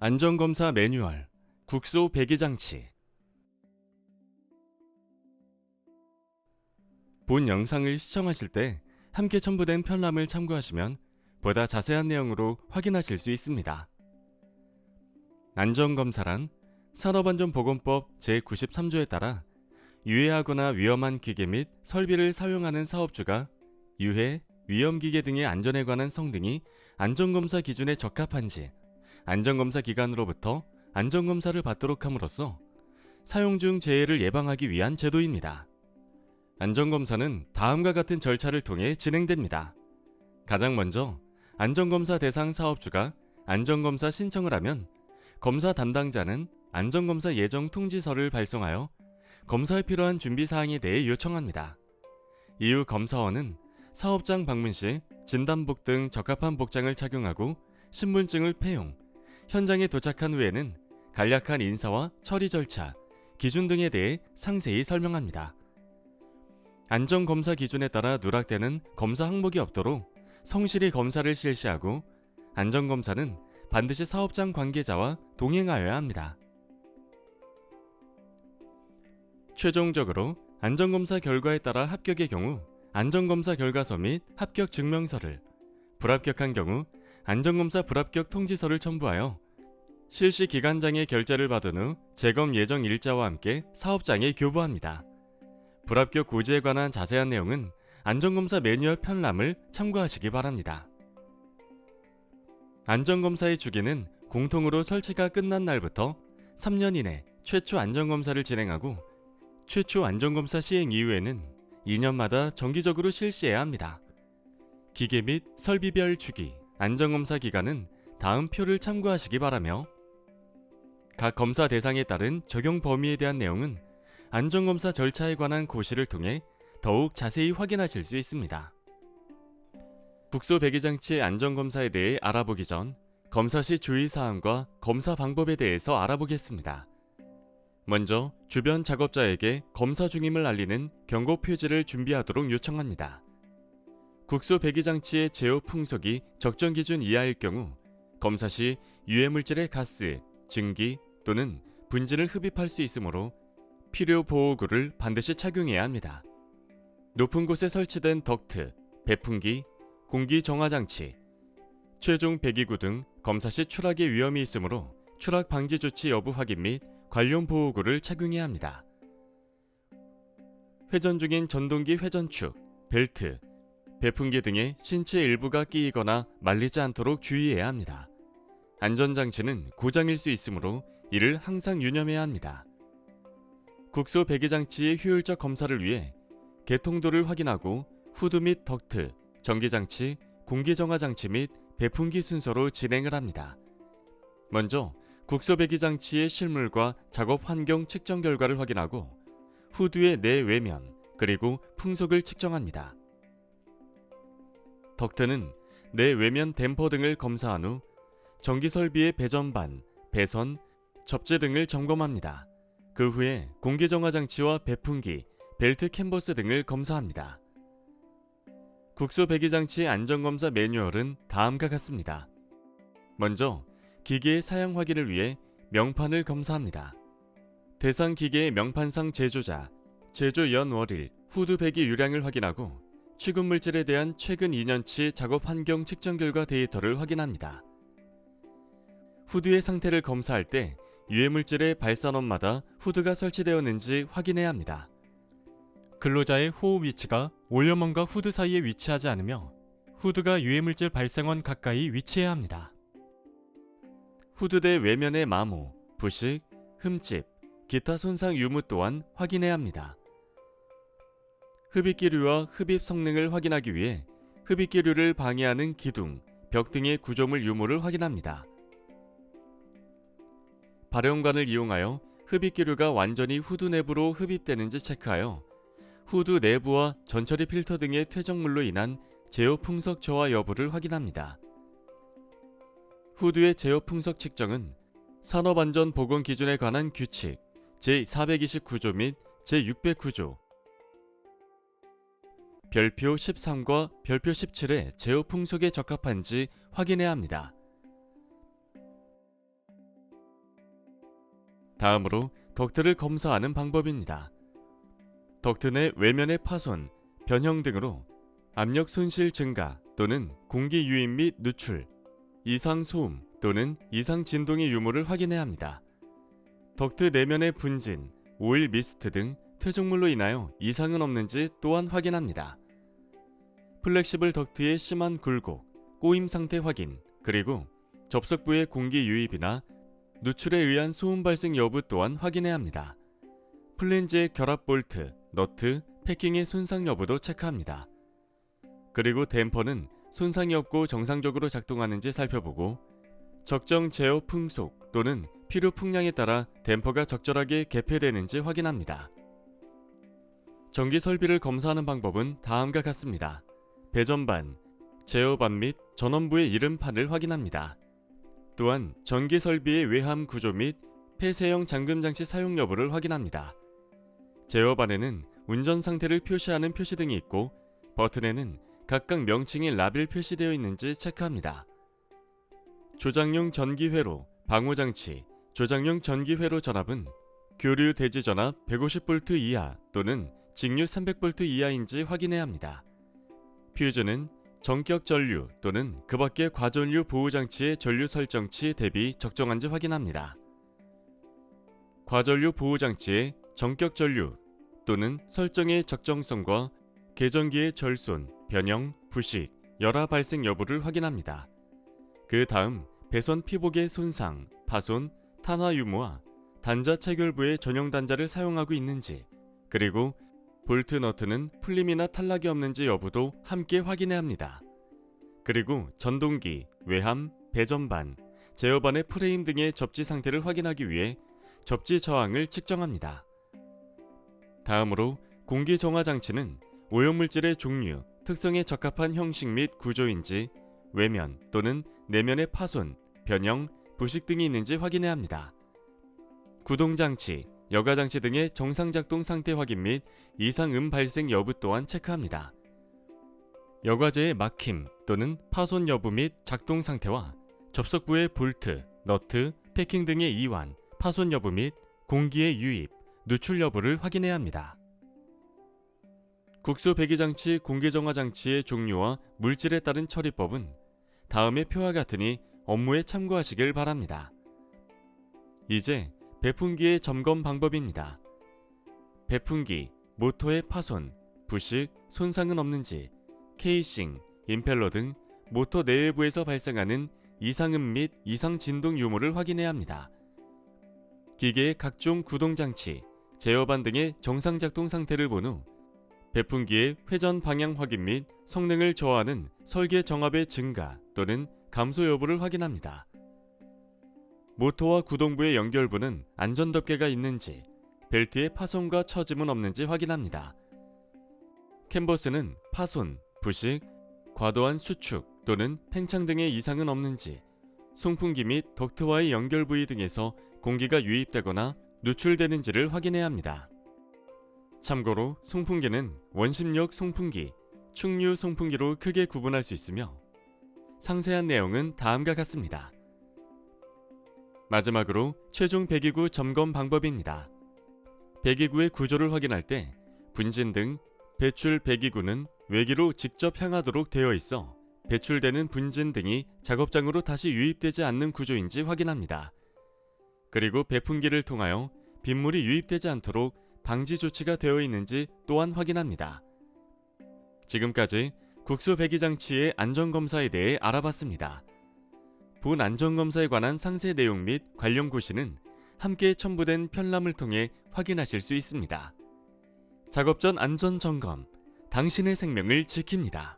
안전검사 매뉴얼, 국소 배기장치. 본 영상을 시청하실 때 함께 첨부된 편람을 참고하시면 보다 자세한 내용으로 확인하실 수 있습니다. 안전검사란 산업안전보건법 제93조에 따라 유해하거나 위험한 기계 및 설비를 사용하는 사업주가 유해, 위험기계 등의 안전에 관한 성능이 안전검사 기준에 적합한지 안전검사 기관으로부터 안전검사를 받도록 함으로써 사용 중 재해를 예방하기 위한 제도입니다. 안전검사는 다음과 같은 절차를 통해 진행됩니다. 가장 먼저 안전검사 대상 사업주가 안전검사 신청을 하면 검사 담당자는 안전검사 예정 통지서를 발송하여 검사에 필요한 준비 사항에 대해 요청합니다. 이후 검사원은 사업장 방문 시 진단복 등 적합한 복장을 착용하고 신분증을 폐용, 현장에 도착한 후에는 간략한 인사와 처리 절차, 기준 등에 대해 상세히 설명합니다. 안전검사 기준에 따라 누락되는 검사 항목이 없도록 성실히 검사를 실시하고 안전검사는 반드시 사업장 관계자와 동행하여야 합니다. 최종적으로 안전검사 결과에 따라 합격의 경우 안전검사 결과서 및 합격 증명서를, 불합격한 경우 안전검사 불합격 통지서를 첨부하여 실시 기관장의 결재를 받은 후 재검 예정 일자와 함께 사업장에 교부합니다. 불합격 고지에 관한 자세한 내용은 안전검사 매뉴얼 편람을 참고하시기 바랍니다. 안전검사의 주기는 공통으로 설치가 끝난 날부터 3년 이내 최초 안전검사를 진행하고 최초 안전검사 시행 이후에는 2년마다 정기적으로 실시해야 합니다. 기계 및 설비별 주기, 안전검사 기간은 다음 표를 참고하시기 바라며 각 검사 대상에 따른 적용 범위에 대한 내용은 안전검사 절차에 관한 고시를 통해 더욱 자세히 확인하실 수 있습니다. 국소 배기장치의 안전검사에 대해 알아보기 전 검사 시 주의사항과 검사 방법에 대해서 알아보겠습니다. 먼저 주변 작업자에게 검사 중임을 알리는 경고 표지를 준비하도록 요청합니다. 국소 배기 장치의 제어 풍속이 적정 기준 이하일 경우 검사 시 유해 물질의 가스, 증기 또는 분진을 흡입할 수 있으므로 필요 보호구를 반드시 착용해야 합니다. 높은 곳에 설치된 덕트, 배풍기, 공기 정화 장치, 최종 배기구 등 검사 시 추락의 위험이 있으므로 추락 방지 조치 여부 확인 및 관련 보호구를 착용해야 합니다. 회전 중인 전동기 회전축, 벨트, 배풍기 등의 신체 일부가 끼이거나 말리지 않도록 주의해야 합니다. 안전장치는 고장일 수 있으므로 이를 항상 유념해야 합니다. 국소 배기장치의 효율적 검사를 위해 개통도를 확인하고 후드 및 덕트, 전기장치, 공기정화장치 및 배풍기 순서로 진행을 합니다. 먼저 국소 배기장치의 실물과 작업 환경 측정 결과를 확인하고 후드의 내 외면 그리고 풍속을 측정합니다. 덕트는 내 외면 댐퍼 등을 검사한 후 전기 설비의 배전반, 배선, 접재 등을 점검합니다. 그 후에 공기 정화 장치와 배풍기, 벨트 캔버스 등을 검사합니다. 국소 배기 장치의 안전 검사 매뉴얼은 다음과 같습니다. 먼저 기계의 사양 확인을 위해 명판을 검사합니다. 대상 기계의 명판상 제조자, 제조 연 월일, 후드 배기 유량을 확인하고 취급 물질에 대한 최근 2년치 작업 환경 측정 결과 데이터를 확인합니다. 후드의 상태를 검사할 때 유해 물질의 발산원마다 후드가 설치되었는지 확인해야 합니다. 근로자의 호흡 위치가 올려먼과 후드 사이에 위치하지 않으며 후드가 유해 물질 발생원 가까이 위치해야 합니다. 후드대 외면의 마모, 부식, 흠집, 기타 손상 유무 또한 확인해야 합니다. 흡입기류와 흡입 성능을 확인하기 위해 흡입기류를 방해하는 기둥, 벽 등의 구조물 유무를 확인합니다. 발연관을 이용하여 흡입기류가 완전히 후드 내부로 흡입되는지 체크하여 후드 내부와 전처리 필터 등의 퇴적물로 인한 제어 풍속 저하 여부를 확인합니다. 후드의 제어 풍속 측정은 산업안전보건 기준에 관한 규칙 제429조 및 제609조 별표 13과 별표 17의 제어 풍속에 적합한지 확인해야 합니다. 다음으로 덕트를 검사하는 방법입니다. 덕트 내 외면의 파손, 변형 등으로 압력 손실 증가 또는 공기 유입 및 누출, 이상 소음 또는 이상 진동의 유무를 확인해야 합니다. 덕트 내면의 분진, 오일 미스트 등 퇴적물로 인하여 이상은 없는지 또한 확인합니다. 플렉시블 덕트의 심한 굴곡, 꼬임 상태 확인, 그리고 접속부의 공기 유입이나 누출에 의한 소음 발생 여부 또한 확인해야 합니다. 플랜지의 결합 볼트, 너트, 패킹의 손상 여부도 체크합니다. 그리고 댐퍼는 손상이 없고 정상적으로 작동하는지 살펴보고 적정 제어 풍속 또는 필요 풍량에 따라 댐퍼가 적절하게 개폐되는지 확인합니다. 전기 설비를 검사하는 방법은 다음과 같습니다. 배전반, 제어반 및 전원부의 이름판을 확인합니다. 또한 전기 설비의 외함 구조 및 폐쇄형 잠금 장치 사용 여부를 확인합니다. 제어반에는 운전 상태를 표시하는 표시등이 있고 버튼에는 각각 명칭이 라벨 표시되어 있는지 체크합니다. 조작용 전기 회로, 방호 장치, 조작용 전기 회로 전압은 교류 대지 전압 150V 이하 또는 직류 300V 이하인지 확인해야 합니다. 퓨즈는 전격 전류 또는 그 밖의 과전류 보호 장치의 전류 설정치 대비 적정한지 확인합니다. 과전류 보호 장치의 전격 전류 또는 설정의 적정성과 계전기의 절손, 변형, 부식, 열화 발생 여부를 확인합니다. 그 다음 배선 피복의 손상, 파손, 탄화 유무와 단자 체결부의 전용 단자를 사용하고 있는지, 그리고 볼트 너트는 풀림이나 탈락이 없는지 여부도 함께 확인해야 합니다. 그리고 전동기, 외함, 배전반, 제어반의 프레임 등의 접지 상태를 확인하기 위해 접지 저항을 측정합니다. 다음으로 공기 정화 장치는 오염물질의 종류, 특성에 적합한 형식 및 구조인지 외면 또는 내면의 파손, 변형, 부식 등이 있는지 확인해야 합니다. 구동 장치, 여가 장치 등의 정상 작동 상태 확인 및 이상 음 발생 여부 또한 체크합니다. 여과제의 막힘 또는 파손 여부 및 작동 상태와 접속부의 볼트, 너트, 패킹 등의 이완, 파손 여부 및 공기의 유입, 누출 여부를 확인해야 합니다. 국수 배기 장치 공기 정화 장치의 종류와 물질에 따른 처리법은 다음의 표와 같으니 업무에 참고하시길 바랍니다. 이제 배풍기의 점검 방법입니다. 배풍기, 모터의 파손, 부식, 손상은 없는지, 케이싱, 임펠러 등 모터 내외부에서 발생하는 이상음 및 이상 진동 유무를 확인해야 합니다. 기계의 각종 구동 장치, 제어반 등의 정상 작동 상태를 본 후 배풍기의 회전 방향 확인 및 성능을 저하는 설계 정압의 증가 또는 감소 여부를 확인합니다. 모터와 구동부의 연결부는 안전덮개가 있는지, 벨트에 파손과 처짐은 없는지 확인합니다. 캔버스는 파손, 부식, 과도한 수축 또는 팽창 등의 이상은 없는지, 송풍기 및 덕트와의 연결 부위 등에서 공기가 유입되거나 누출되는지를 확인해야 합니다. 참고로 송풍기는 원심력 송풍기, 충류 송풍기로 크게 구분할 수 있으며 상세한 내용은 다음과 같습니다. 마지막으로 최종 배기구 점검 방법입니다. 배기구의 구조를 확인할 때 분진 등 배출 배기구는 외기로 직접 향하도록 되어 있어 배출되는 분진 등이 작업장으로 다시 유입되지 않는 구조인지 확인합니다. 그리고 배풍기를 통하여 빗물이 유입되지 않도록 방지 조치가 되어 있는지 또한 확인합니다. 지금까지 국수 배기 장치의 안전 검사에 대해 알아봤습니다. 본 안전 검사에 관한 상세 내용 및 관련 고시는 함께 첨부된 편람을 통해 확인하실 수 있습니다. 작업 전 안전 점검, 당신의 생명을 지킵니다.